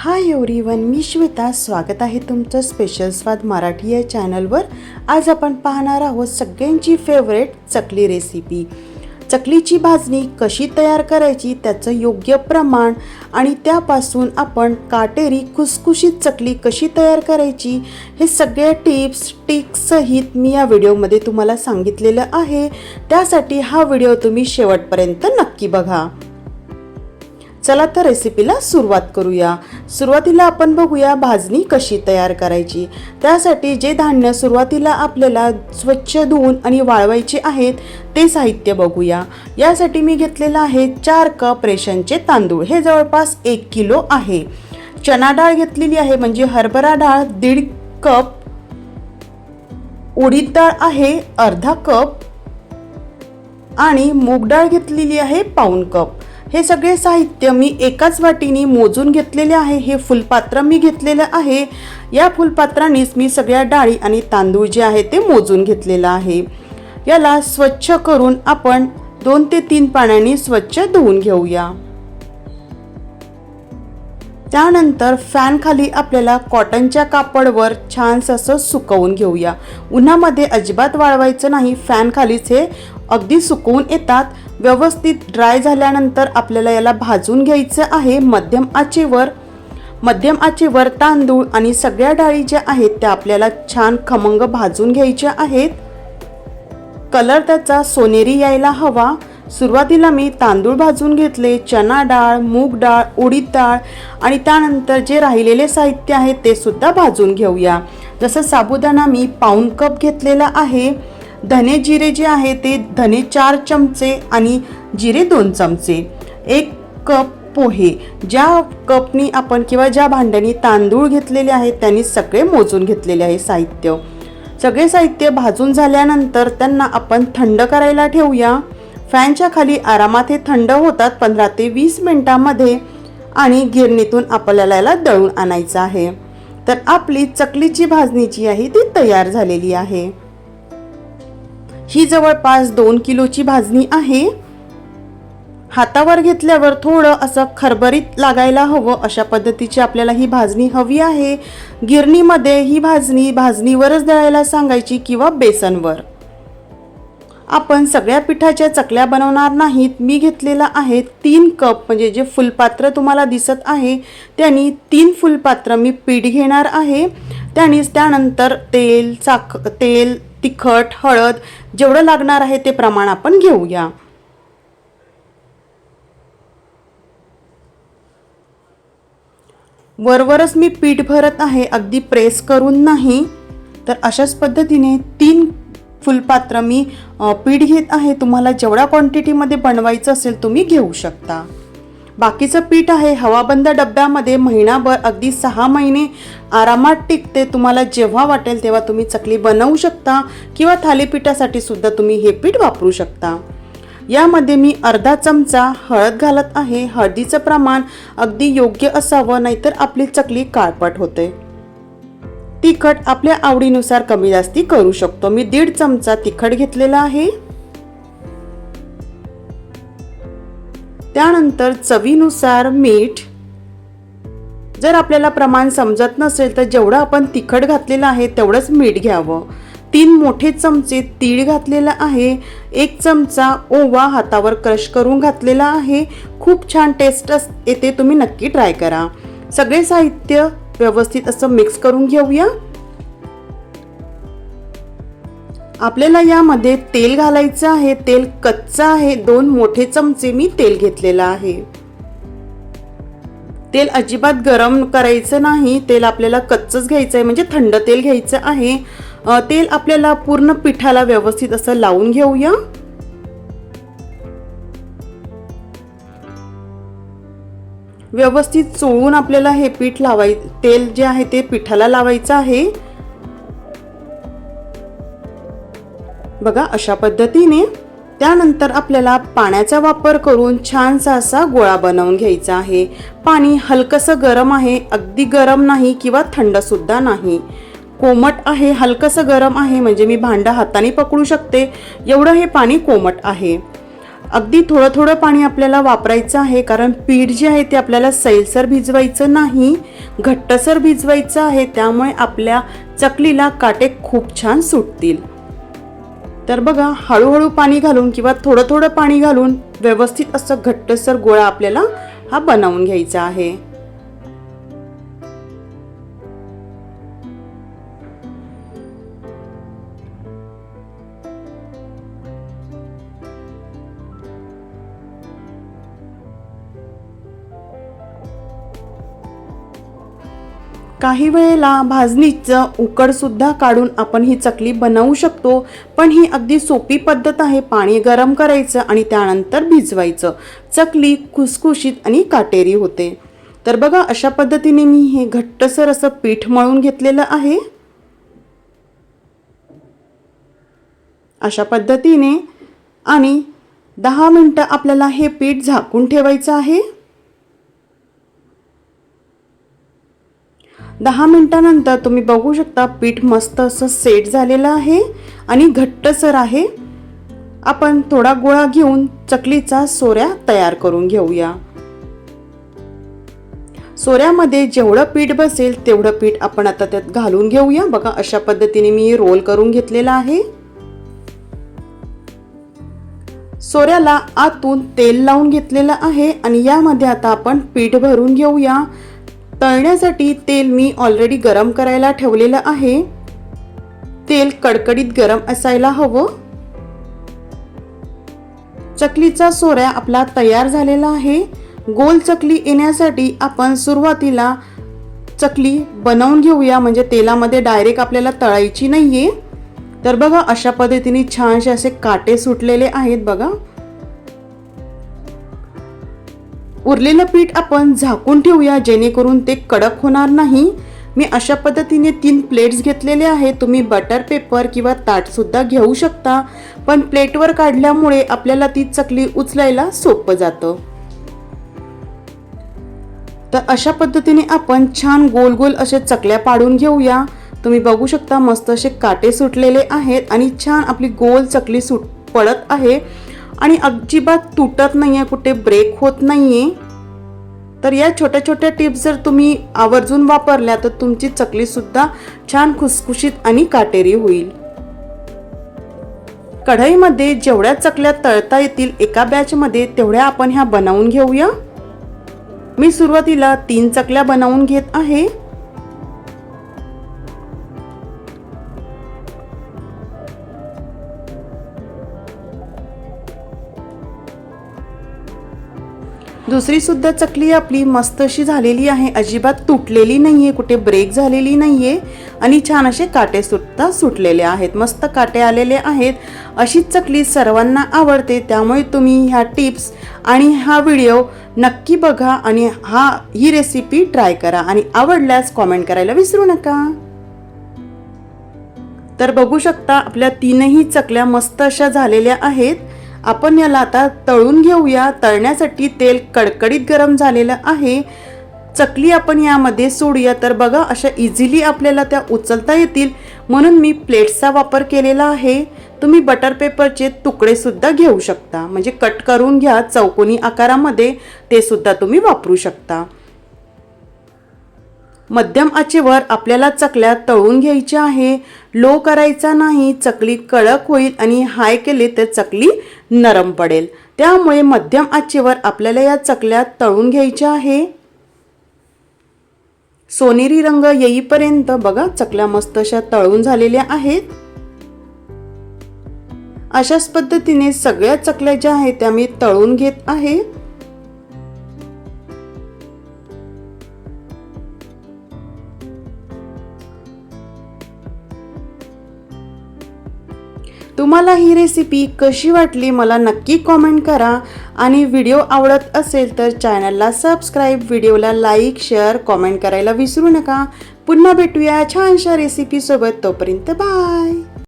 Hi everyone मी श्वेता. स्वागत आहे तुमचं स्पेशल स्वाद मराठी या चॅनलवर आज आपण पाहणार आहोत सगळ्यांची फेवरेट चकली रेसिपी चकलीची भाजणी कशी तयार करायची त्याचं योग्य प्रमाण आणि त्यापासून आपण काटेरी खुसखुशीत चकली कशी तयार करायची हे सगळ्या टिप्स टिक्ससहित मी या व्हिडिओमध्ये तुम्हाला सांगितलेलं आहे. त्यासाठी हा व्हिडिओ तुम्ही शेवटपर्यंत नक्की बघा. चला तर रेसिपीला सुरुवात करूया. सुरुवातीला आपण बघूया भाजणी कशी तयार करायची. त्यासाठी जे धान्य सुरुवातीला आपल्याला स्वच्छ धुवून आणि वाळवायचे आहेत ते साहित्य बघूया. यासाठी मी घेतलेलं आहे चार कप रेशनचे तांदूळ. हे जवळपास एक किलो आहे. चना डाळ घेतलेली आहे म्हणजे हरभरा डाळ दीड कप उडीद डाळ आहे अर्धा कप आणि मूग डाळ घेतलेली आहे पाऊन कप हे सगळे साहित्य मी एकाच वाटीने मोजून घेतलेले आहे. हे फुलपात्र मी घेतलेलं आहे. या फुलपात्रानेच मी सगळ्या डाळी आणि तांदूळ जे आहे ते मोजून घेतलेलं आहे. याला स्वच्छ करून आपण दोन ते तीन पाण्याने स्वच्छ धुवून घेऊया. त्यानंतर फॅनखाली आपल्याला कॉटनच्या कापडवर छानसं असं सुकवून घेऊया. उन्हामध्ये अजिबात वाळवायचं नाही फॅनखालीच हे अगदी सुकवून येतात. व्यवस्थित ड्राय झाल्यानंतर आपल्याला याला भाजून घ्यायचं आहे. मध्यम आचेवर मध्यम आचेवर तांदूळ आणि सगळ्या डाळी ज्या आहेत त्या आपल्याला छान खमंग भाजून घ्यायच्या आहेत. कलर त्याचा सोनेरी यायला हवा. सुरुवातीला मी तांदूळ भाजून घेतले चना डाळ मूग डाळ उडीद डाळ आणि त्यानंतर जे राहिलेले साहित्य आहे ते सुद्धा भाजून घेऊया. जसं साबुदाणा मी पाऊन कप घेतलेला आहे धने जिरे जे आहे ते धने चार चमचे आणि जिरे दोन चमचे. एक कप पोहे. ज्या कपनी आपण किंवा ज्या भांड्यानी तांदूळ घेतलेले आहेत त्यांनी सगळे मोजून घेतलेले आहे साहित्य. सगळे साहित्य भाजून झाल्यानंतर त्यांना आपण थंड करायला ठेवूया. फॅनच्या खाली आरामात हे थंड होतात पंधरा ते वीस मिनटामध्ये आणि गिरणीतून आपल्याला याला दळून आणायचं आहे. तर आपली चकलीची भाजणी जी आहे ती तयार झालेली आहे. ही जवळपास दोन किलोची भाजणी आहे. हातावर घेतल्यावर थोडं असं खरबरीत लागायला हवं अशा पद्धतीची आपल्याला ही भाजणी हवी आहे. गिरणीमध्ये ही भाजणी भाजणीवरच दळायला सांगायची किंवा बेसनवर. आपण सगळ्या पिठाच्या चकल्या बनवणार नाहीत. मी घेतलेला आहे तीन कप. म्हणजे जे फुलपात्र तुम्हाला दिसत आहे त्यांनी तीन फुलपात्र मी पीठ घेणार आहे. त्यानीच त्यानंतर तेल साख तेल तिखट हळद जेवढं लागणार आहे ते प्रमाण आपण घेऊया. वरवरच मी पीठ भरत आहे. अगदी प्रेस करून नाही. तर अशाच पद्धतीने तीन फुलपात्र मी पीठ घेत आहे. तुम्हाला जेवढ्या क्वांटिटीमध्ये बनवायचं असेल तुम्ही घेऊ शकता. बाकीचं पीठ आहे हवाबंद डब्यामध्ये महिनाभर अगदी सहा महिने आरामात टिकते. तुम्हाला जेव्हा वाटेल तेव्हा तुम्ही चकली बनवू शकता किंवा थालीपीठासाठी सुद्धा तुम्ही हे पीठ वापरू शकता. यामध्ये मी अर्धा चमचा हळद घालत आहे. हळदीचं प्रमाण अगदी योग्य असावं नाहीतर आपली चकली काळपट होते. तिखट आपल्या आवडीनुसार कमी जास्ती करू शकतो. मी दीड चमचा तिखट घेतलेला आहे. त्यानंतर चवीनुसार मीठ. जर आपल्याला प्रमाण समजत नसेल तर जेवढं आपण तिखट घातलेलं आहे तेवढंच मीठ घ्यावं. तीन मोठे चमचे तीळ घातलेला आहे. एक चमचा ओवा हातावर क्रश करून घातलेला आहे. खूप छान टेस्ट अस येते तुम्ही नक्की ट्राय करा. सगळे साहित्य व्यवस्थित असं मिक्स करून घेऊया. आपल्याला यामध्ये तेल घालायचं आहे. तेल कच्चं आहे. दोन मोठे चमचे मी तेल घेतलेलं आहे. तेल अजिबात गरम करायचं नाही. तेल आपल्याला कच्चंच घ्यायचं आहे. म्हणजे थंड तेल घ्यायचं आहे. तेल आपल्याला पूर्ण पिठाला व्यवस्थित असं लावून घेऊया. व्यवस्थित चोळून आपल्याला हे पीठ लावाय तेल जे आहे ते पिठाला लावायचं आहे. बघा अशा पद्धतीने त्यानंतर आपल्याला पाण्याचा वापर करून छानसा असा गोळा बनवून घ्यायचा आहे. पाणी हलकंसं गरम आहे अगदी गरम नाही किंवा थंडसुद्धा नाही. कोमट आहे हलकंसं गरम आहे म्हणजे मी भांडं हाताने पकडू शकते. एवढं हे पाणी कोमट आहे. अगदी थोडं थोडं पाणी आपल्याला वापरायचं आहे कारण पीठ जे आहे ते आपल्याला सैलसर भिजवायचं नाही घट्टसर भिजवायचं आहे त्यामुळे आपल्या चकलीला काटे खूप छान सुटतील. तर बघा हळूहळू पाणी घालून किंवा थोडं थोडं पाणी घालून व्यवस्थित असं घट्टसर गोळा आपल्याला हा बनवून घ्यायचा आहे. काही वेळेला भाजणीचं उकडसुद्धा काढून आपण ही चकली बनवू शकतो पण ही अगदी सोपी पद्धत आहे पाणी गरम करायचं आणि त्यानंतर भिजवायचं. चकली खुसखुशीत आणि काटेरी होते. तर बघा अशा पद्धतीने मी हे घट्टसर असं पीठ मळून घेतलेलं आहे. अशा पद्धतीने आणि दहा मिनटं आपल्याला हे पीठ झाकून ठेवायचं आहे. दहा मिनटानंतर तुम्ही बघू शकता पीठ मस्त असं सेट झालेलं आहे आणि घट्टसर आहे. आपण थोडा गोळा घेऊन चकलीचा सोऱ्या तयार करून घेऊया. सोऱ्यामध्ये जेवढं पीठ बसेल तेवढं पीठ आपण आता त्यात घालून घेऊया. बघा अशा पद्धतीने मी रोल करून घेतलेला आहे. सोऱ्याला आतून तेल लावून घेतलेलं आहे आणि यामध्ये आता आपण पीठ भरून घेऊया. तळण्यासाठी तेल मी ऑलरेडी गरम करायला ठेवलेलं आहे. तेल कडकडीत गरम असायला हवं. चकलीचा सोऱ्या आपला तयार झालेला आहे. गोल चकली येण्यासाठी आपण सुरुवातीला चकली बनवून घेऊया म्हणजे तेलामध्ये डायरेक्ट आपल्याला तळायची नाहीये. तर बघा अशा पद्धतीने छानसे असे काटे सुटलेले आहेत बघा. उरलेलं पीठ आपण झाकून ठेवूया जेणेकरून ते कडक होणार नाही. मी अशा पद्धतीने तीन प्लेट्स घेतलेले आहेत. तुम्ही बटर पेपर किंवा ताटसुद्धा घेऊ शकता पण प्लेटवर काढल्यामुळे आपल्याला ती चकली उचलायला सोपं जातं. तर अशा पद्धतीने आपण छान गोल गोल असे चकल्या पाडून घेऊया. तुम्ही बघू शकता मस्त असे काटे सुटलेले आहेत आणि छान आपली गोल चकली सुट पडत आहे. आणि अजिबात तुटत नाही आहे कुठे ब्रेक होत नाही आहे तर या छोट्या छोट्या टिप्स जर तुम्ही आवर्जून वापरल्या तर तुमची चकलीसुद्धा छान खुसखुशीत आणि काटेरी होईल. कढईमध्ये जेवढ्या चकल्या तळता येतील एका बॅचमध्ये तेवढ्या आपण ह्या बनवून घेऊया. मी सुरुवातीला तीन चकल्या बनवून घेत आहे. दुसरी सुद्धा चकली आपली मस्त अशी झालेली आहे. अजिबात तुटलेली नाही आहे कुठे ब्रेक झालेली नाही आहे आणि छान असे काटे सुद्धा सुटलेले आहेत. मस्त काटे आलेले आहेत. अशीच चकली सर्वांना आवडते. त्यामुळे तुम्ही ह्या टिप्स आणि हा व्हिडिओ नक्की बघा आणि हा ही रेसिपी ट्राय करा. आणि आवडल्यास कॉमेंट करायला विसरू नका. तर बघू शकता आपल्या तीनही चकल्या मस्त अशा झालेल्या आहेत. आपण याला आता तळून घेऊया. तळण्यासाठी तेल कडकडीत गरम झालेलं आहे. चकली आपण यामध्ये सोडूया. तर बघा अशा इझिली आपल्याला त्या उचलता येतील. म्हणून मी प्लेट्सचा वापर केलेला आहे. तुम्ही बटर पेपरचे तुकडेसुद्धा घेऊ शकता. म्हणजे कट करून घ्या चौकोनी आकारामध्ये. ते सुद्धा तुम्ही वापरू शकता. मध्यम आचेवर आपल्याला चकल्या तळून घ्यायच्या आहे. लो करायचा नाही चकली कडक होईल आणि हाय केले तर चकली नरम पडेल. त्यामुळे मध्यम आचेवर आपल्याला या चकल्या तळून घ्यायच्या आहे. सोनेरी रंग येईपर्यंत बघा चकल्या मस्त अशा तळून झालेल्या आहेत. अशाच पद्धतीने सगळ्या चकल्या ज्या आहेत त्या मी तळून घेत आहे. तुम्हाला ही रेसिपी कशी वाटली मला नक्की कॉमेंट करा. आणि व्हिडिओ आवडत असेल तर चॅनलला सबस्क्राईब व्हिडिओला लाईक शेअर कॉमेंट करायला विसरू नका. पुन्हा भेटूया छानशा रेसिपीसोबत तोपर्यंत बाय